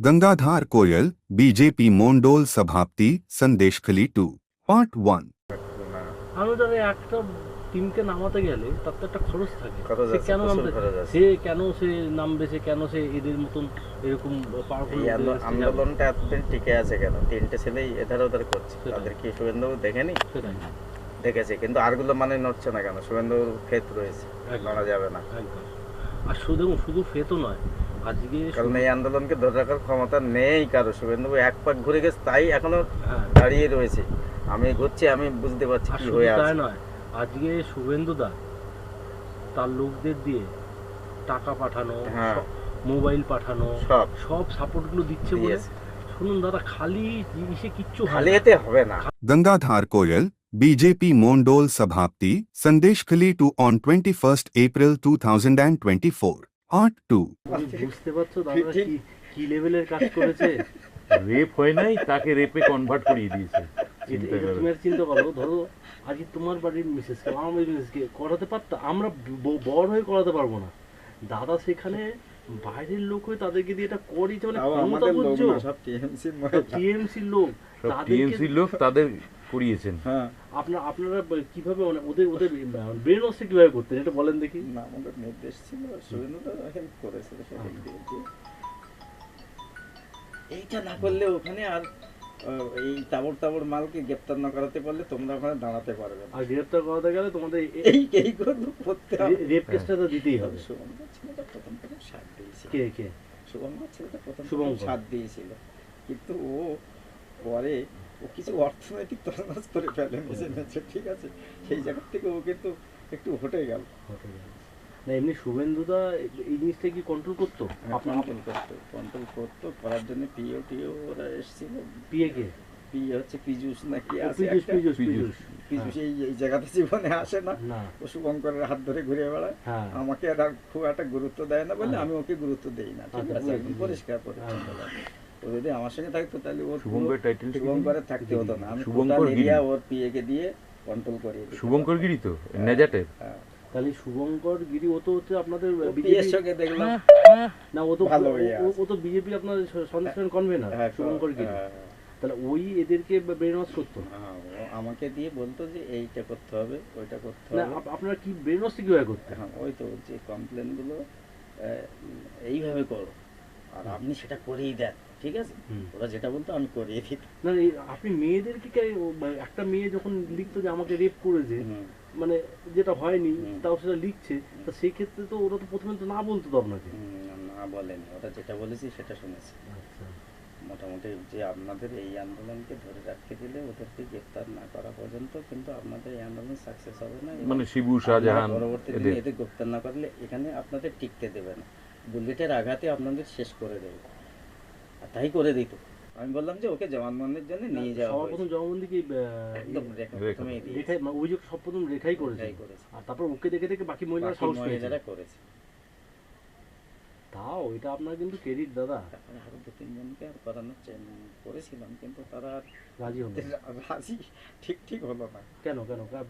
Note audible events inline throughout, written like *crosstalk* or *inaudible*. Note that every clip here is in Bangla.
गंगाधार कोयल बीजेपी मोंडोल सभापति संदेश खली टू पार्ट वन আমি ধরে একটা টিমকে নামাতে গেলে তার তো একটা খরচ থাকে খরচ সে আছে, কেন প্রচুর নামবে খরচ আছে। সে কেন সে নামবে সে কেন সে এদের মতন এরকম পাওয়ারফুল এই আন্দো- আন্দোলনটা এতদিন টিকে আছে কেন তিনটে ছেলেই এধার ওধার করছে সেটাই। তাদের কি শুভেন্দু দেখেনি সেটাই দেখেছে কিন্তু আরগুলো মানে নড়ছে না কেন শুভেন্দুর ক্ষেত রয়েছে একদম। লড়া যাবে না একদম আর শুধু শুধু ফেতো নয় আজকে কারণ এই আন্দোলনকে ধরে রাখার ক্ষমতা নেই কারও। শুভেন্দু এক পাক ঘুরে গেছে তাই এখনও হ্যাঁ। দাঁড়িয়ে রয়েছে। আমি ঘুরছি আমি বুঝতে পারছি কি হয়ে আছে। নয় আজকে শুভেন্দু দা তার লোকদের দিয়ে টাকা পাঠানো হ্যাঁ। মোবাইল পাঠানো সব। সব সাপোর্টগুলো দিচ্ছে বলে শুনুন দাদা খালি জিনিসে কিচ্ছু খালি এতে হবে না। গঙ্গাধার কোয়েল বিজেপি মন্ডল সভাপতি Sandeshkhali two on twenty first April two thousand and twenty four part two বুঝতে পারছ দাদা কি কি লেভেলের কাজ করেছে? রেপ হয় নাই তাকে রেপে কনভার্ট করিয়ে দিয়েছে। তুমি চিন্তা করো ধরো আজকে তোমার বাড়ির মিসেসকে আমার মিসেসকে করাতে পারতো? আমরা বড় হয়ে করাতে পারব না। দাদা সেখানে বাইরের লোক হয়ে তাদেরকে দিয়ে এটা করিয়েছে মানে ক্ষমতা বুঝছ টিএমসির লোক। টিএমসির লোক তাদের করিয়েছেন। হ্যাঁ। আপনার আপনারা কীভাবে ওদের ওদের ব্রেন ওয়াশটা কীভাবে করতেন? এটা বলেন দেখি। না আমাদের নির্দেশ ছিল শুভেন্দু হেল্প করেছিল সেদিক দিয়ে যে এইটা না করলে ওখানে আর এই তাবড় তাবড় মালকে গ্রেপ্তার না করাতে পারলে তোমরা ওখানে দাঁড়াতে পারবে আর গ্রেপ্তার করাতে গেলে তোমাদের এই এই করে করতে হবে। রেপ কেসটা তো দিতেই হবে। শুভঙ্কর ছেলেটা প্রথম প্রথম সাথ দিয়েছিল। কে কে? শুভঙ্কর ছেলেটা প্রথম শুভঙ্কর। সাথ দিয়েছিল। কিন্তু ও পরে কিছু অর্থনৈতিক তছনছ করে ফেলে মেসে মেসে ঠিক আছে? সেই জায়গা থেকে ও কিন্তু একটু হটে গেল। না এমনি শুভেন্দুদা এই জিনিসটা কি কন্ট্রোল করতো? আপনার কন্ট্রোল করতো কন্ট্রোল করতো করার জন্য পিও টিও ওরা এসেছিল। পিএ কে? পি হচ্ছে পিজুস নাকি আছে পিজুস পিজুস পিজুস। এই এই জায়গাতে জীবনে আসে না। ও শুভঙ্করের হাত ধরে ঘুরে বেড়ায়। হ্যাঁ। আমাকে আর খুব একটা গুরুত্ব দেয় না বলে হ্যাঁ। আমি ওকে গুরুত্ব দেই না ঠিক আচ্ছা, আছে? একদম পরিষ্কার পরিচ্ছন্ন। হ্যাঁ। ও যদি আমার সঙ্গে থাকতো তাহলে ওর শুভঙ্কর টাইটেলটা কি? শুভঙ্করের থাকতে হতো না। আমি শুভঙ্কর এরিয়া ওর পিএ কে দিয়ে কন্ট্রোল করিয়ে শুভঙ্কর গিরি তো নেজাটের হ্যাঁ। তাহলে শুভঙ্কর গিরি ও তো হচ্ছে আপনাদের ও বিজেপি পিএর সঙ্গে দেখলাম। না ও তো ও- তো বিজেপি আপনার কনভেনার হ্যাঁ, শুভঙ্কর গিরি। হ্যাঁ, তাহলে ওই এদেরকে ব্রেন ওয়াশ করতো হ্যাঁ, ও আমাকে দিয়ে বলতো যে এইটা করতে হবে ওইটা করতে হবে। আপ- আপনারা কি ব্রেন ওয়াশটা কীভাবে করতেন? হ্যাঁ ওই তো যে কমপ্লেনগুলো এইভাবে করো। আর আপনি সেটা করেই দেন। ঠিক আছে? ওরা যেটা বলতো আমি করিয়ে দিতাম। না আপনি মেয়েদেরকে একটা মেয়ে যখন লিখতো যে আমাকে রেপ করেছে মানে যেটা হয়নি তাও সেটা লিখছে তা সেই ক্ষেত্রে তো ওরা তো প্রথমে তো না বলতো তো আপনাকে? না বলেনি। ওরা যেটা বলেছি সেটা শুনেছি। আচ্ছা। মোটামুটি যে আপনাদের এই আন্দোলনকে ধরে রাখতে দিলে ওদেরকে গ্রেপ্তার না করা পর্যন্ত কিন্তু আপনাদের এই আন্দোলন সাকসেস হবে না মানে শিবু শাহজাহান পরবর্তী দিনে এদের গ্রেপ্তার না করলে এখানে আপনাদের টিকতে দেবে না। বুলেটের আঘাতে আপনাদের শেষ করে দেবে। তাই করে দিত আমি বললাম যে ওকে জবানবন্দির জন্য নিয়ে যাওয়া সবার প্রথম হয়েছে। জবানবন্দি কি একদম রেখা রেখা। অভিযোগ সব প্রথম রেখাই করেছে। আর তারপর ওকে দেখে দেখে বাকি মহিলারা সাহস মহিলারা করেছে। তাও এটা আপনার কিন্তু ক্রেডিট দাদা। আরও দু তিনজনকে আর করানোর চে- করেছিলাম কিন্তু তারা আর রাজি হলো *laughs* রাজি ঠিক ঠিক হলো না। কেন কেন? ওরা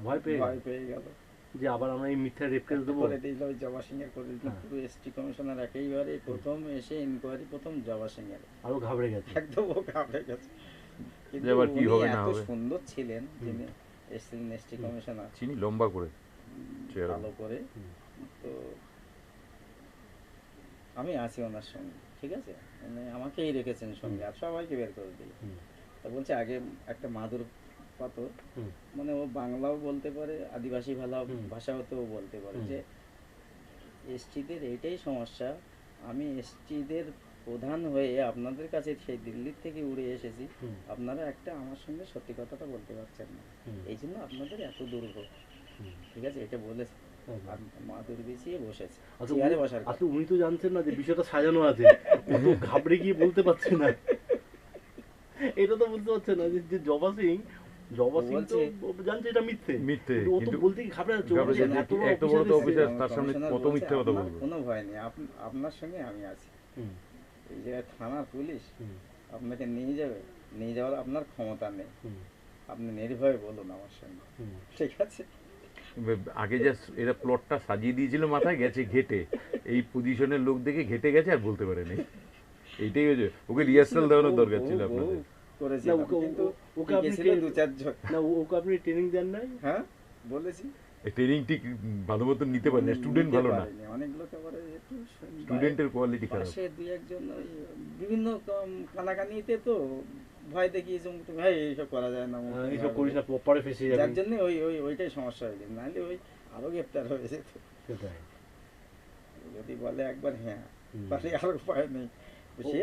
ভয় পেয়ে ভয় পেয়ে গেল। যে আবার আমরা এই মিথ্যা কেস দেবো? করে দিল ওই জবা সিং এর করে দিল হ্যাঁ। পুরো এসটি কমিশনার একেবারে প্রথম এসে ইনকোয়ারি প্রথম জবা সিং এর আরও ঘাবড়ে গেছে। একদম ও ঘাবড়ে গেছে। কিন্তু যে আবার কি হবে না হবে। সুন্দর ছিলেন যিনি এসছিলেন এসটি কমিশনার। চিনি লম্বা করে। ভালো করে। তো আমি আছি ওনার সঙ্গে ঠিক আছে? মানে আমাকেই রেখেছেন সঙ্গে আর সবাইকে বের করে দিল। তা বলছে আগে একটা মাদুর পাথর। মানে ও বাংলাও বলতে পারে আদিবাসী ভাষা হুম। ভাষাতেও বলতে পারে যে এসটিদের এইটাই সমস্যা। আমি এসটিদের প্রধান হয়ে আপনাদের কাছে সেই দিল্লির থেকে উড়ে এসেছি। আপনারা একটা আমার সঙ্গে সত্যি কথাটা বলতে পারছেন না। এই জন্য আপনাদের এত দুর্ভোগ। ঠিক আছে? এটা বলেছে। একদম। আর মাদুর বিছিয়ে বসেছে। চেয়ারে উনি- বসার কথা। উনি তো জানছেন না যে বিষয়টা *laughs* সাজানো আছে। ও ঘাবড়ে গিয়ে বলতে পারছে না। এটা তো বুঝতে পারছে না যে যে জবা সিং জবা সিং তো জানছে এটা মিথ্যে। মিথ্যে। ও তো বলতে গিয়ে ঘাবড়ে যাচ্ছে ও ঘাবড়ে বলছে, যাচ্ছে, এত বড় তো অফিসার অফিসার তার সামনে কত মিথ্যে কথা আপনার বলব? কোনো ভয় নেই। আপনার সঙ্গে আমি আছি। এই যে থানা পুলিশ আপনাকে নিয়ে যাবে। নিয়ে যাওয়ার আপনার ক্ষমতা নেই। আপনি নির্ভয়ে বলুন আমার সঙ্গে। ঠিক আছে? আগে যা এরা প্লটটা সাজিয়ে দিয়েছিল মাথায় গেছে ঘেটে। এই পজিশনের লোক দেখে ঘেটে গেছে আর বলতে পারেনি। এইটাই হয়েছে। ওকে রিহার্সাল দেওয়ানোর দরকার ছিল আপনাদের। করেছিল না, ওকে- কিন্তু ও- ওকে আপনি দু চারজন না ওকে আপনি ট্রেনিং দেন নাই? হ্যাঁ বলেছি। ট্রেনিং ঠিক ভালো মতন নিতে পারে না স্টুডেন্ট ভালো না। অনেকগুলোকে পরে একটু স্টুডেন্টের কোয়ালিটি খারাপ পাশে দুই একজন বিভিন্ন কানাকানিতে তো ভয় তুমি, এইসব করা যায় না হ্যাঁ, তুমি এইসব করিস না পরে ফেসে যার জন্য ওই ওই ওইটাই সমস্যা হয়ে গেছে নাহলে ওই আরও গ্রেপ্তার হয়ে যেত। সেটাই। যদি বলে একবার হ্যাঁ। তাহলে আর উপায় নেই। সে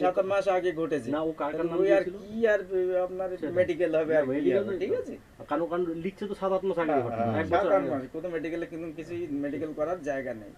সাত আট মাস আগে ঘটেছে। না ও কার কার নাম দিয়েছিল? কি আর আপনার মেডিকেল হবে আর কি medical হবে, নয় ঠিক আছে? কানো কান লিখছে তো সাত আট মাস আগে এক বছর আগে। কোনো মেডিকেলে কিন্তু কিছুই মেডিকেল করার জায়গা নেই।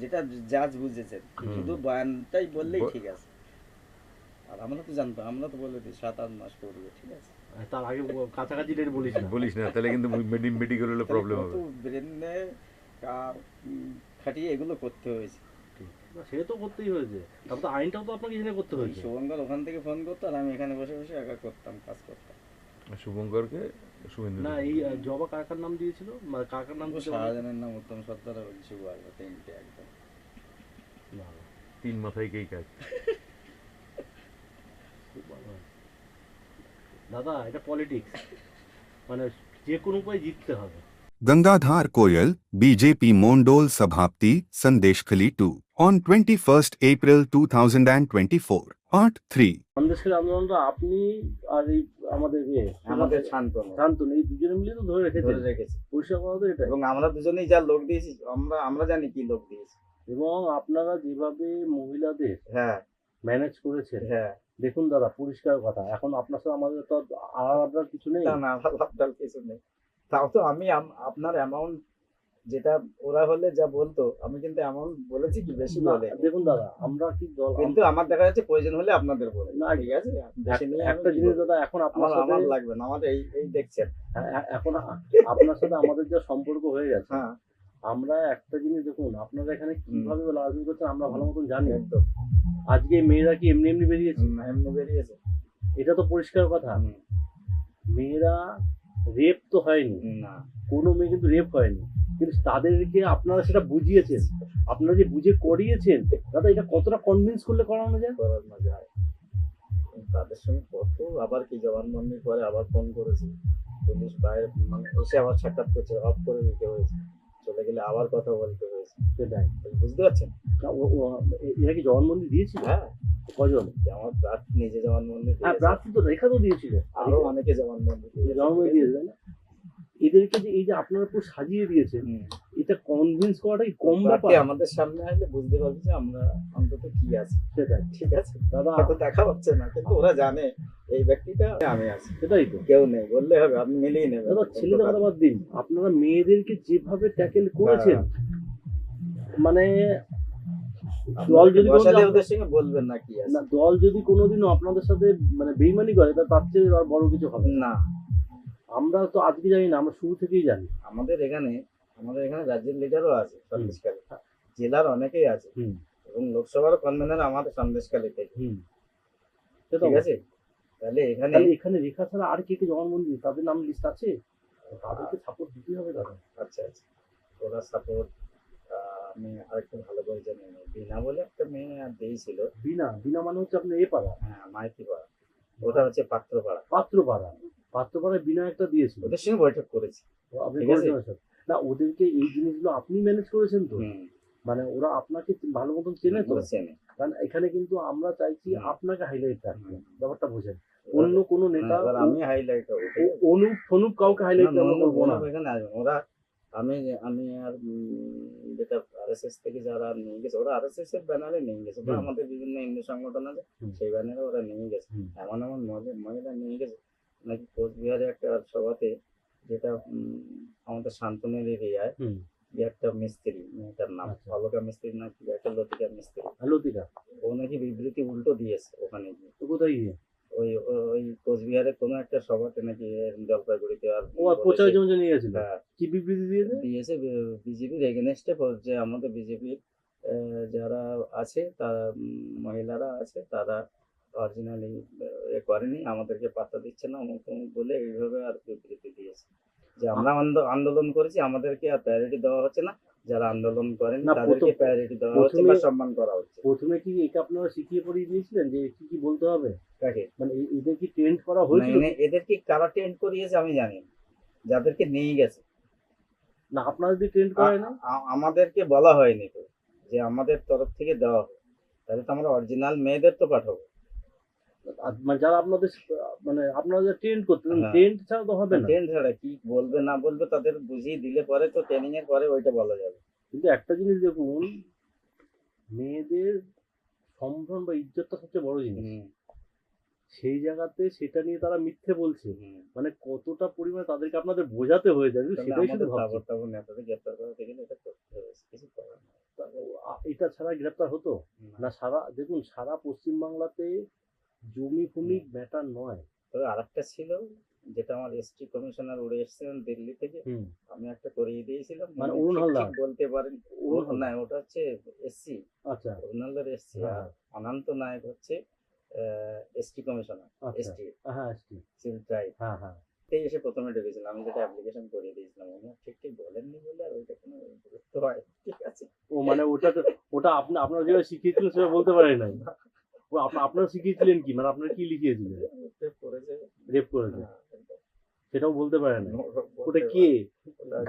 যেটা জাজ বুঝেছেন শুধু বয়ানটাই বললেই ঠিক আছে। আর আমরা তো জানতো আমরা তো বলে দিই সাত আট মাস করবে ঠিক আছে? তার আগে কাছাকাছি ডেট বলিস না। বলিস না তাহলে কিন্তু মেডিকেল হলে প্রবলেম হবে। ব্রেনে খাটিয়ে এগুলো করতে হয়েছে। সে তো করতেই হয়েছে। তারপর তো আইনটাও তো আপনাকে জেনে করতে হয়েছে। শুভঙ্কর ওখান থেকে ফোন করতো আর আমি এখানে বসে বসে একা করতাম কাজ করতাম। শুভঙ্করকে শুভেন্দু না এই জবা কার কার নাম দিয়েছিল? মানে কার কার নাম? শাহজাহানের নাম উত্তম সর্দার আর শুভ আসবে তিনটে একদম। তিন মাথায় কেই কাজ। দাদা এটা পলিটিক্স মানে যে কোনো উপায় জিততে হবে। Gangadhar Koyal, BJP Mondol Sabhapti, Sandeshkhali 2, on 21st April 2024, Part 3. সন্দেশের আন্দোলনটা আপনি আর এই আমাদের ইয়ে আমাদের শান্তনু শান্তনু এই দুজনে মিলে তো ধরে রেখেছে ধরে রেখেছে পরিষ্কার কথা তো এটাই এবং আমরা দুজনেই যা লোক দিয়েছি আমরা আমরা জানি কি লোক দিয়েছি এবং আপনারা যেভাবে মহিলাদের হ্যাঁ ম্যানেজ করেছেন হ্যাঁ দেখুন দাদা পরিষ্কার কথা এখন আপনার সাথে আমাদের তো আর আপনার কিছু নেই না না লাভটাল কিছু নেই তাও তো আমি আপনার অ্যামাউন্ট যেটা ওরা হলে যা বলতো আমি কিন্তু অ্যামাউন্ট বলেছি কি বেশি না, বলে? দেখুন দাদা আমরা কি দল কিন্তু আমার দেখা যাচ্ছে প্রয়োজন হলে আপনাদের বলে। না, ঠিক আছে বেশি নিয়ে একটা জিনিস দাদা এখন আপনার আমার আমার লাগবে না আমাদের এই এই দেখছেন। হ্যাঁ, হ্যাঁ, এখন আপনার সাথে আমাদের যা সম্পর্ক হয়ে গেছে হ্যাঁ। আমরা একটা জিনিস দেখুন আপনারা এখানে কীভাবে রাজনীতি করছেন আমরা ভালো মতন জানি। একদম। আজকে মেয়েরা কি এমনি এমনি বেরিয়েছে? এমনি বেরিয়েছে। এটা তো পরিষ্কার কথা। মেয়েরা রেপ তো হয়নি। না। কোনো মেয়ে কিন্তু রেপ হয়নি। কিন্তু তাদেরকে আপনারা সেটা বুঝিয়েছেন। আপনারা যে বুঝে করিয়েছেন দাদা এটা কতটা কনভিন্স করলে করানো যায়? করানো যায়। তাদের সঙ্গে কত আবার কি জবানবন্দির পরে আবার ফোন করেছি। পুলিশ বাইরে মানে এসে আবার সাক্ষাৎ করছে অফ করে দিতে হয়েছে। চলে গেলে আবার কথা বলতে হয়েছে। সেটাই। বুঝতে পারছেন? এরা কি জবানবন্দি দিয়েছিল? হ্যাঁ। কজন? যে আমার প্রার্থী নিজে জবানবন্দি হ্যাঁ প্রার্থী তো রেখা তো দিয়েছিল। আরও অনেকে জবানবন্দি মন্দির জবানবন্দি দিয়েছে এদেরকে যে এই যে আপনারা পুরো সাজিয়ে দিয়েছেন এটা কনভিন্স করাটা কি কম ব্যাপার। আমাদের সামনে আসলে বুঝতে পারবে যে আমরা অন্তত কি আছে। সেটাই। ঠিক আছে? দাদা হয়তো দেখা হচ্ছে না কিন্তু ওরা জানে এই ব্যক্তিটা আমি আছি। সেটাই তো। কেউ নেই বললে হবে আপনি মিলিয়ে নেবেন। দাদা ছেলেদের কথা বাদ দিন। আপনারা মেয়েদেরকে যেভাবে ট্যাকেল করেছেন মানে দল যদি ওদের সঙ্গে বলবেন না কি না দল যদি কোনোদিনও আপনাদের সাথে মানে বেইমানি করে তার চেয়ে আর বড় কিছু হবে না। আমরা তো আজকে জানি না আমরা শুরু থেকেই জানি। আমাদের এখানে আমাদের এখানে রাজ্যের লিডারও আছে সন্দেশকালী জেলার অনেকেই আছে। এবং লোকসভার কনভেনার আমাদের সন্দেশকালী থেকে ঠিক আছে? তাহলে এখানে এখানে রেখা ছাড়া আর কে কে জবানবন্দি তাদের নাম লিস্ট আছে? তাদেরকে সাপোর্ট দিতেই হবে দাদা। আচ্ছা আচ্ছা। ওরা সাপোর্ট আমি আরেকটু ভালো করে জানি বিনা বলে একটা মেয়ে আর দিয়েছিল বিনা বিনা মানে হচ্ছে আপনার এ পাড়া। হ্যাঁ মাইতি পাড়া ওটা হচ্ছে পাত্রপাড়া। পাত্র দিয়েছিল। ওদের সঙ্গে বৈঠক করেছি। আপনি? না ওদেরকে এই জিনিসগুলো আপনি ম্যানেজ করেছেন তো? মানে ওরা আপনাকে ভালো মতন চেনে তো? চেনে। কারণ এখানে কিন্তু আমরা চাইছি আপনাকে হাইলাইট রাখতে। ব্যাপারটা বোঝেন। অন্য কোনো নেতা হ্যাঁ, আমি হাইলাইট অনুপ ফনুপ কাউকে হাইলাইট করব না এখানে ওরা আমি আমি আর যেটা আরএসএস থেকে যারা নিয়ে গেছে ওরা আরএসএস এর ব্যানারে নিয়ে গেছে। বা আমাদের বিভিন্ন হিন্দু সংগঠন আছে সেই ব্যানারে ওরা নিয়ে গেছে। এমন এমন মহিলা নিয়ে গেছে। নাকি কোচবিহারে একটা সভাতে যেটা আমাদের শান্তনের এরিয়ায় একটা মিস্ত্রি মেয়েটার নাম আচ্ছা। অলকা মিস্ত্রি না কি একটা লতিকা মিস্ত্রি। লতিকা। ও নাকি বিবৃতি উল্টো দিয়েছে ওখানে গিয়ে। কোথায় গিয়ে? ওই ওই কোচবিহারে কোনো একটা সভাতে নাকি জলপাইগুড়িতে আর ও আর প্রচারের জন্য যে নিয়ে গেছিল? হ্যাঁ, কি বিবৃতি দিয়েছে? দিয়েছে বিজেপির এগেনস্টে যে আমাদের বিজেপির যারা আছে তারা মহিলারা আছে তারা অরিজিনালি এ করেনি আমাদেরকে পাত্তা দিচ্ছে না অমুক তমুক বলে এইভাবে আর বিবৃতি দিয়েছে। যে আমরা আন্দো- আন্দোলন করেছি আমাদেরকে আর প্রায়োরিটি দেওয়া হচ্ছে না যারা আন্দোলন করেন তাদেরকে প্রায়োরিটি দেওয়া হচ্ছে বা সম্মান করা হচ্ছে। প্রথমে কি এটা আপনারা শিখিয়ে পড়িয়ে দিয়েছিলেন যে কি কি বলতে হবে? কাকে? মানে এদের কি ট্রেন্ড করা না, হয়েছিল এনে- এদেরকে কারা টেন্ড করিয়েছে আমি জানি না। যাদেরকে নিয়ে গেছে। না আপনারা যদি ট্রেন্ড করে না আ- আ- আমাদেরকে বলা হয়নি তো যে আমাদের তরফ থেকে দেওয়া হবে তাহলে তো আমরা অরিজিনাল মেয়েদের তো পাঠাবো। মানে যারা আপনাদের মানে আপনারা যে ট্রেন্ড করতেন হ্যাঁ। ট্রেন্ড ছাড়া তো হবে না। ট্রেন ছাড়া কি বলবে না বলবে তাদের বুঝিয়ে দিলে পরে তো ট্রেনিং এর পরে ওইটা বলা যাবে। কিন্তু একটা জিনিস দেখুন মেয়েদের সম্ভ্রম বা ইজ্জতটা সবচেয়ে বড় জিনিস। সেই জায়গাতে সেটা নিয়ে তারা মিথ্যে বলছে। মানে কতটা পরিমাণে তাদেরকে আপনাদের বোঝাতে হয়ে যাবে সেটাই শুধু এটা কিছু এটা ছাড়া গ্রেপ্তার হতো? না সারা দেখুন সারা পশ্চিমবাংলাতে জমি ফমি ম্যাটার নয়। তবে আরেকটা ছিল যেটা আমার এসটি কমিশনার উড়ে এসেছিলেন দিল্লি থেকে। আমি একটা করিয়ে দিয়েছিলাম। মানে অরুণ হালদার? বলতে পারেন। অরুণ? না ওটা হচ্ছে এসসি আচ্ছা। অরুণ হালদার এসসি হ্যাঁ, আর অনন্ত নায়ক হচ্ছে এসটি কমিশনার এসটি হ্যাঁ এসটি সিভিল ট্রাইব হ্যাঁ হ্যাঁ। এই এসে প্রথমে ঢুকেছিল আমি যেটা অ্যাপ্লিকেশন করিয়ে দিয়েছিলাম উনি ঠিক ঠিক বলেননি বলে আর ওইটা কোনো গুরুত্ব হয়। ঠিক আছে? ও মানে ওটা তো ওটা আপনি আপনারা যেটা শিখিয়েছিলেন সেটা বলতে পারেন নাই। *laughs* আপনারা শিখিয়েছিলেন কি? মানে আপনারা কি লিখিয়েছিলেন? রেপ করেছে। হ্যাঁ, সেটাও বলতে পারেন না। ওটা কে?